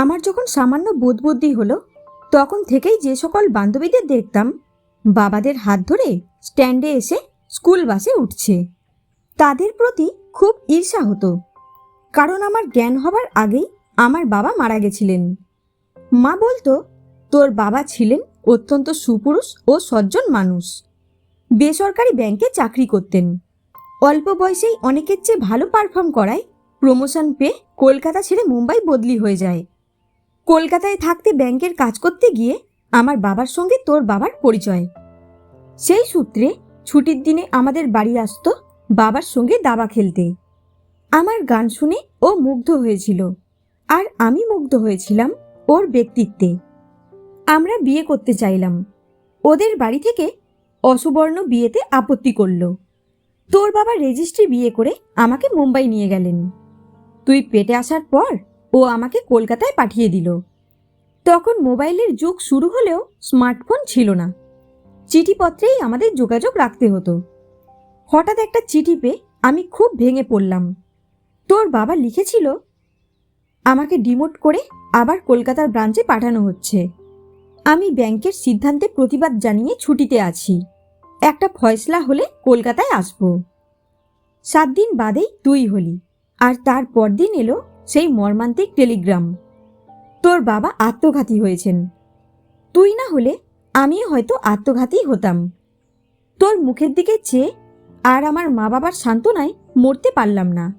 আমার যখন সামান্য বুদ্ধি হলো, তখন থেকেই যে সকল বান্ধবীদের দেখতাম, বাবাদের হাত ধরে স্ট্যান্ডে এসে স্কুল বাসে উঠছে। তাদের প্রতি খুব ঈর্ষা হতো, কারণ আমার জ্ঞান হবার আগেই আমার বাবা মারা গেছিলেন। মা বলতো, তোর বাবা ছিলেন অত্যন্ত সুপুরুষ ও সজ্জন মানুষ। বেসরকারি ব্যাংকে চাকরি করতেন। অল্প বয়সেই অনেকের চেয়ে ভালো পারফর্ম করায় প্রমোশন পেয়ে কলকাতা ছেড়ে মুম্বাই বদলি হয়ে যায়। কলকাতায় থাকতে ব্যাংকের কাজ করতে গিয়ে আমার বাবার সঙ্গে তোর বাবার পরিচয়। সেই সূত্রে ছুটির দিনে আমাদের বাড়ি আসতো বাবার সঙ্গে দাবা খেলতে। আমার গান শুনে ও মুগ্ধ হয়েছিল। আর আমি মুগ্ধ হয়েছিলাম ওর ব্যক্তিত্বে। আমরা বিয়ে করতে চাইলাম। ওদের বাড়ি থেকে অসুবর্ণ বিয়েতে আপত্তি করল। তোর বাবা রেজিস্ট্রি বিয়ে করে আমাকে মুম্বাই নিয়ে গেলেন। তুই পেটে আসার পর ও আমাকে কলকাতায় পাঠিয়ে দিল। তখন মোবাইলের যুগ শুরু হলেও স্মার্টফোন ছিল না। চিঠিপত্রেই আমাদের যোগাযোগ রাখতে হতো। হঠাৎ একটা চিঠি পেয়ে আমি খুব ভেঙে পড়লাম। তোর বাবা লিখেছিল, আমাকে ডিমোট করে আবার কলকাতার ব্রাঞ্চে পাঠানো হচ্ছে। আমি ব্যাংকের সিদ্ধান্তে প্রতিবাদ জানিয়ে ছুটিতে আছি। একটা ফয়সলা হলে কলকাতায় আসব। সাত দিন বাদেই তুই হলি, আর তার পরদিন এলো সেই মর্মান্তিক টেলিগ্রাম। তোর বাবা আত্মঘাতী হয়েছেন। তুই না হলে আমিও হয়তো আত্মঘাতী হতাম। তোর মুখের দিকে চেয়ে আর আমার মা বাবার সান্ত্বনায় মরতে পারলাম না।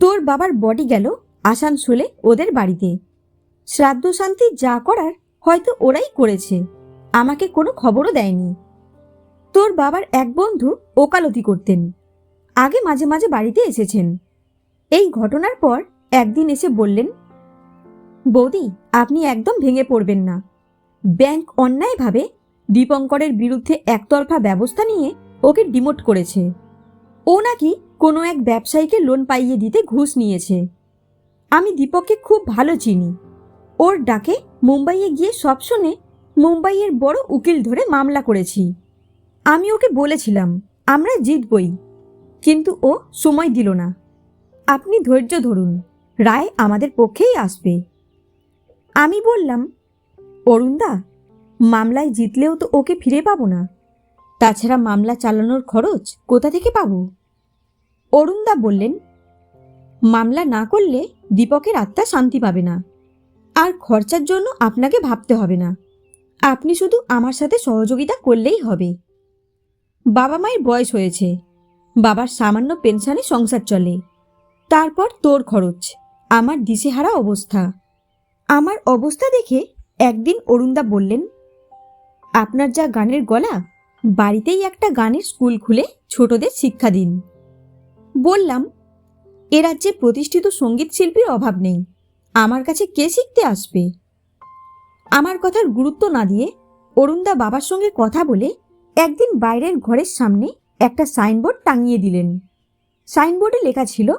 তোর বাবার বডি গেল আসানসোলে ওদের বাড়িতে। শ্রাদ্ধ শান্তি যা করার হয়তো ওরাই করেছে। আমাকে কোনো খবরও দেয়নি। তোর বাবার এক বন্ধু ওকালতি করতেন। আগে মাঝে মাঝে বাড়িতে এসেছেন। এই ঘটনার পর একদিন এসে বললেন, বৌদি, আপনি একদম ভেঙে পড়বেন না। ব্যাংক অন্যায়ভাবে দীপঙ্করের বিরুদ্ধে একতরফা ব্যবস্থা নিয়ে ওকে ডিমোট করেছে। ও নাকি কোনো এক ব্যবসায়ীকে লোন পাইয়ে দিতে ঘুষ নিয়েছে। আমি দীপককে খুব ভালো চিনি। ওর ডাকে মুম্বাইয়ে গিয়ে সব শুনে মুম্বাইয়ের বড় উকিল ধরে মামলা করেছি। আমি ওকে বলেছিলাম, আমরা জিতবই। কিন্তু ও সময় দিল না। আপনি ধৈর্য ধরুন। রায় আমাদের পক্ষেই আসবে। আমি বললাম, অরুণদা, মামলায় জিতলেও তো ওকে ফিরে পাবো না। তাছাড়া মামলা চালানোর খরচ কোথা থেকে পাবো? অরুণদা বললেন, মামলা না করলে দীপকের আত্মা শান্তি পাবে না। আর খরচার জন্য আপনাকে ভাবতে হবে না। আপনি শুধু আমার সাথে সহযোগিতা করলেই হবে। বাবা মায়ের বয়স হয়েছে। বাবার সামান্য পেনশনে সংসার চলে। তারপর তোর খরচ। আমার দিশেহারা অবস্থা। আমার অবস্থা দেখে একদিন অরুণদা বললেন, আপনার যা গানের গলা, বাড়িতেই একটা গানের স্কুল খুলে ছোটদের শিক্ষা দিন। বললাম, এ রাজ্যে প্রতিষ্ঠিত সংগীত শিল্পীর অভাব নেই। আমার কাছে কে শিখতে আসবে? আমার কথার গুরুত্ব না দিয়ে অরুণদা বাবার সঙ্গে কথা বলে একদিন বাইরের ঘরের সামনে একটা সাইনবোর্ড টাঙিয়ে দিলেন। সাইনবোর্ডে লেখা ছিল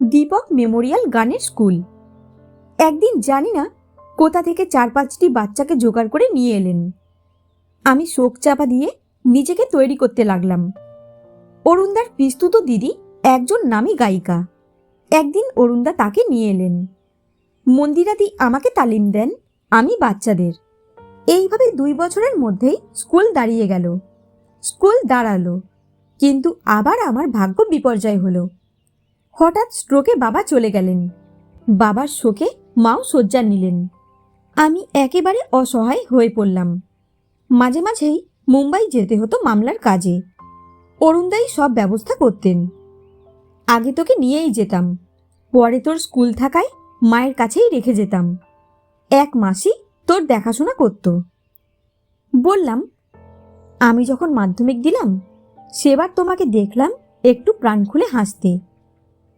দীপক মেমোরিয়াল গানের স্কুল। একদিন জানি না কোথা থেকে চার পাঁচটি বাচ্চাকে জোগাড় করে নিয়ে এলেন। আমি শোক চাপা দিয়ে নিজেকে তৈরি করতে লাগলাম। অরুণদার পিস্তুত দিদি একজন নামী গায়িকা। একদিন অরুণদা তাকে নিয়ে এলেন। মন্দিরাদি আমাকে তালিম দেন, আমি বাচ্চাদের। এইভাবে দুই বছরের মধ্যেই স্কুল দাঁড়িয়ে গেল। স্কুল দাঁড়াল, কিন্তু আবার আমার ভাগ্য বিপর্যয় হলো। হঠাৎ স্ট্রোকে বাবা চলে গেলেন। বাবার শোকে মাও শয্যা নিলেন। আমি একেবারে অসহায় হয়ে পড়লাম। মাঝে মাঝেই মুম্বাই যেতে হতো মামলার কাজে। অরুণদাই সব ব্যবস্থা করতেন। আগে তোকে নিয়েই যেতাম। পরে তোর স্কুল থাকায় মায়ের কাছেই রেখে যেতাম। এক মাসই তোর দেখাশোনা করত। বললাম, আমি যখন মাধ্যমিক দিলাম, সেবার তোমাকে দেখলাম একটু প্রাণ খুলে হাসতে।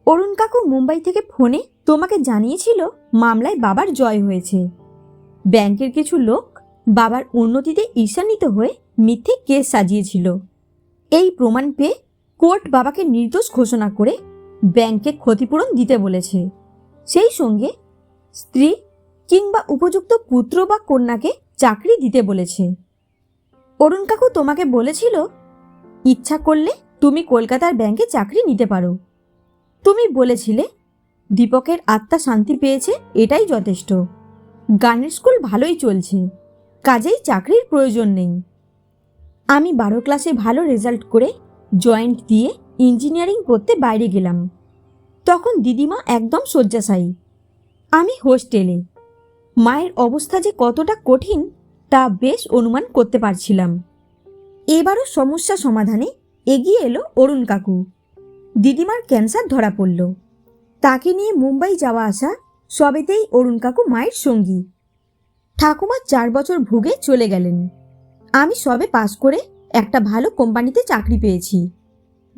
অরুণ কাকু মুম্বাই থেকে ফোনে তোমাকে জানিয়েছিল মামলায় বাবার জয় হয়েছে। ব্যাংকের কিছু লোক বাবার উন্নতিতে ঈর্ষান্বিত হয়ে মিথ্যে কেস সাজিয়েছিল। এই প্রমাণ পেয়ে কোর্ট বাবাকে নির্দোষ ঘোষণা করে ব্যাংকে ক্ষতিপূরণ দিতে বলেছে। সেই সঙ্গে স্ত্রী কিংবা উপযুক্ত পুত্র বা কন্যাকে চাকরি দিতে বলেছে। অরুণ কাকু তোমাকে বলেছিল, ইচ্ছা করলে তুমি কলকাতার ব্যাংকে চাকরি নিতে পারো। তুমি বলেছিলে, দীপকের আত্মা শান্তি পেয়েছে, এটাই যথেষ্ট। গানের স্কুল ভালোই চলছে, কাজেই চাকরির প্রয়োজন নেই। আমি বারো ক্লাসে ভালো রেজাল্ট করে জয়েন্ট দিয়ে ইঞ্জিনিয়ারিং পড়তে বাইরে গেলাম। তখন দিদিমা একদম শয্যাশায়ী। আমি হোস্টেলে মায়ের অবস্থা যে কতটা কঠিন, তা বেশ অনুমান করতে পারছিলাম। এবারও সমস্যা সমাধানে এগিয়ে এলো অরুণ কাকু। দিদিমার ক্যান্সার ধরা পড়ল। তাকে নিয়ে মুম্বাই যাওয়া আসা সবেতেই অরুণ কাকু মায়ের সঙ্গী। ঠাকুমা চার বছর ভুগে চলে গেলেন। আমি সবে পাশ করে একটা ভালো কোম্পানিতে চাকরি পেয়েছি।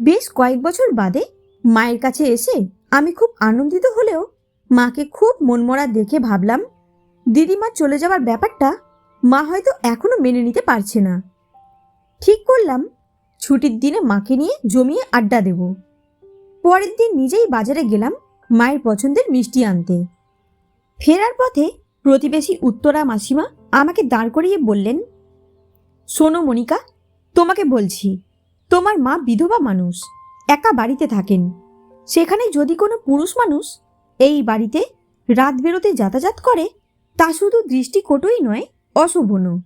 বেশ কয়েক বছর বাদে মায়ের কাছে এসে আমি খুব আনন্দিত হলেও মাকে খুব মনমরা দেখে ভাবলাম, দিদিমা চলে যাওয়ার ব্যাপারটা মা হয়তো এখনও মেনে নিতে পারছে না। ঠিক করলাম, ছুটির দিনে মাকে নিয়ে জমিয়ে আড্ডা দেব। পরের দিন নিজেই বাজারে গেলাম মায়ের পছন্দের মিষ্টি আনতে। ফেরার পথে প্রতিবেশী উত্তরা মাসিমা আমাকে দাঁড় করিয়ে বললেন, শোনো মনিকা, তোমাকে বলছি, তোমার মা বিধবা মানুষ, একা বাড়িতে থাকেন। সেখানে যদি কোনো পুরুষ মানুষ এই বাড়িতে রাত বেরোতে যাতায়াত করে, তা শুধু দৃষ্টিকটুই নয়, অশুভনও।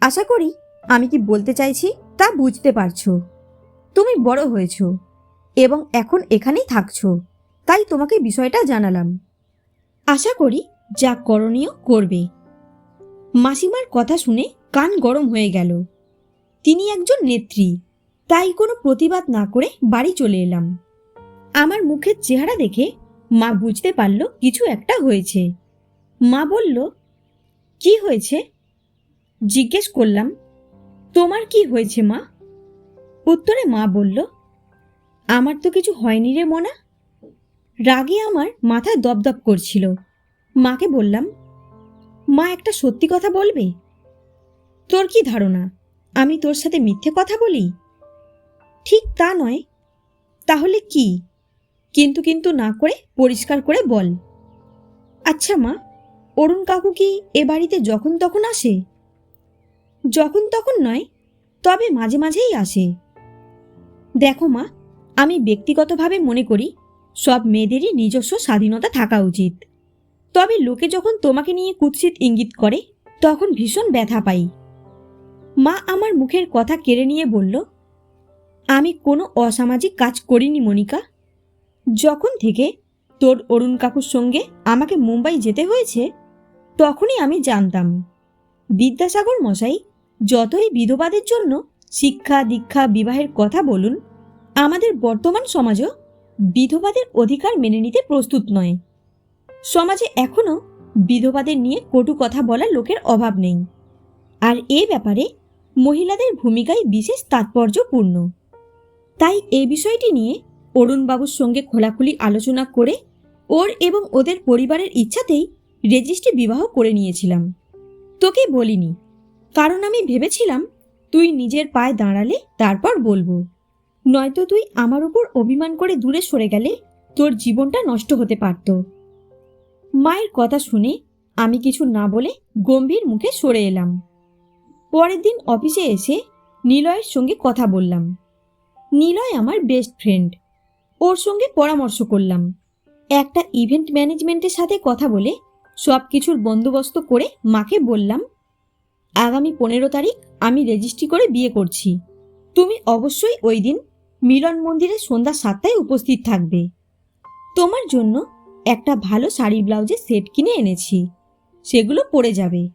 আশা করি আমি কি বলতে চাইছি তা বুঝতে পারছ। তুমি বড় হয়েছ। এবং এখন এখানেই থাকছো। তাই তোমাকে বিষয়টা জানালাম। আশা করি যা করণীয় করবে। মাসিমার কথা শুনে কান গরম হয়ে গেল। তিনি একজন নেত্রী, তাই কোনো প্রতিবাদ না করে বাড়ি চলে এলাম। আমার মুখের চেহারা দেখে মা বুঝতে পারল কিছু একটা হয়েছে। মা বলল, কি হয়েছে? জিজ্ঞেস করলাম, তোমার কি হয়েছে মা? উত্তরে মা বলল আমার তো কিছু হয়নি রে মনা। রাগে আমার মাথা দপদপ করছিল। মাকে বললাম, মা, একটা সত্যি কথা বলবে? তোর কি ধারণা? আমি তোর সাথে মিথ্যে কথা বলি? ঠিক তা নয়। তাহলে কি? কিন্তু কিন্তু না করে পরিষ্কার করে বল। আচ্ছা মা, অরুণ কাকু কি এ বাড়িতে যখন তখন আসে? যখন তখন নয়, তবে মাঝে মাঝেই আসে। দেখো মা আমি ব্যক্তিগতভাবে মনে করি, সব মেয়েদেরই নিজস্ব স্বাধীনতা থাকা উচিত। তবে লোকে যখন তোমাকে নিয়ে কুৎসিত ইঙ্গিত করে, তখন ভীষণ ব্যথা পাই। মা আমার মুখের কথা কেড়ে নিয়ে বলল, আমি কোনো অসামাজিক কাজ করিনি, মনিকা। যখন থেকে তোর অরুণ কাকুর সঙ্গে আমাকে মুম্বাই যেতে হয়েছে, তখনই আমি জানতাম, বিদ্যাসাগর মশাই যতই বিধবাদের জন্য শিক্ষা দীক্ষা বিবাহের কথা বলুন আমাদের বর্তমান সমাজও বিধবাদের অধিকার মেনে নিতে প্রস্তুত নয়। সমাজে এখনও বিধবাদের নিয়ে কটু কথা বলার লোকের অভাব নেই। আর এ ব্যাপারে মহিলাদের ভূমিকাই বিশেষ তাৎপর্যপূর্ণ। তাই এই বিষয়টি নিয়ে অরুণবাবুর সঙ্গে খোলাখুলি আলোচনা করে ওর এবং ওদের পরিবারের ইচ্ছাতেই রেজিস্ট্রি বিবাহ করে নিয়েছিলাম। তোকে বলিনি। কারণ আমি ভেবেছিলাম তুই নিজের পায়ে দাঁড়ালে তারপর বলব। নয়তো তুই আমার উপর অভিমান করে দূরে সরে গেলে তোর জীবনটা নষ্ট হতে পারত। মায়ের কথা শুনে আমি কিছু না বলে গম্ভীর মুখে সরে এলাম। পরের দিন অফিসে এসে নিলয়ের সঙ্গে কথা বললাম। নিলয় আমার বেস্ট ফ্রেন্ড ওর সঙ্গে পরামর্শ করলাম। একটা ইভেন্ট ম্যানেজমেন্টের সাথে কথা বলে সব কিছুর বন্দোবস্ত করে মাকে বললাম, আগামী পনেরো তারিখ আমি রেজিস্ট্রি করে বিয়ে করছি। তুমি অবশ্যই ওই দিন মিলন মন্দিরে সন্ধ্যা সাতটায় উপস্থিত থাকবে। তোমার জন্য একটা ভালো শাড়ি ব্লাউজের সেট কিনে এনেছি। সেগুলো পরে যাবে।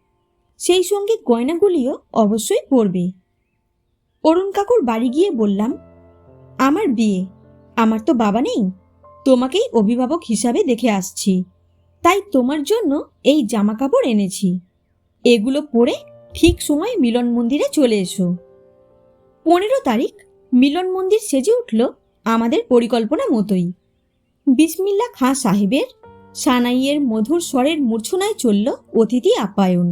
সেই সঙ্গে গয়নাগুলিও অবশ্যই পরবে। অরুণ কাকুর বাড়ি গিয়ে বললাম, আমার বিয়ে, আমার তো বাবা নেই। তোমাকেই অভিভাবক হিসাবে দেখে আসছি। তাই তোমার জন্য এই জামা কাপড় এনেছি। এগুলো পরে ঠিক সময় মিলন মন্দিরে চলে এসো। পনেরো তারিখ মিলন মন্দির সেজে উঠল আমাদের পরিকল্পনা মতোই। বিসমিল্লা খাঁ সাহেবের সানাইয়ের মধুর স্বরের মূর্ছনায় চলল অতিথি আপ্যায়ন।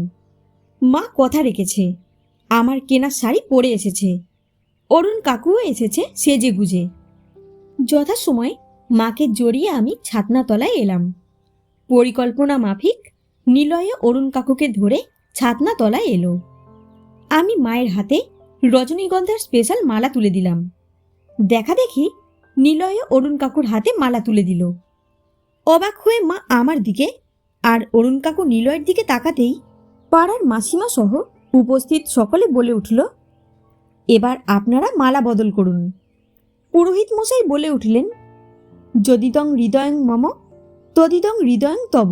মা কথা রেখেছে, আমার কেনা শাড়ি পরে এসেছে, অরুণ কাকুও এসেছে সেজে গুজে। যথাসময় মাকে জড়িয়ে আমি ছাতনাতলায় এলাম। পরিকল্পনা মাফিক নিলয়ে অরুণ কাকুকে ধরে ছাতনাতলায় এলো। আমি মায়ের হাতে রজনীগন্ধার স্পেশাল মালা তুলে দিলাম। দেখা দেখি নিলয়ে অরুণ কাকুর হাতে মালা তুলে দিল। অবাক হয়ে মা আমার দিকে আর অরুণ কাকু নিলয়ের দিকে তাকাতেই পাড়ার মাসিমা সহ উপস্থিত সকলে বলে উঠল, এবার আপনারা মালা বদল করুন। পুরোহিত মশাই বলে উঠলেন যদিদং হৃদয়ং মম তদিদং হৃদয়ং তব।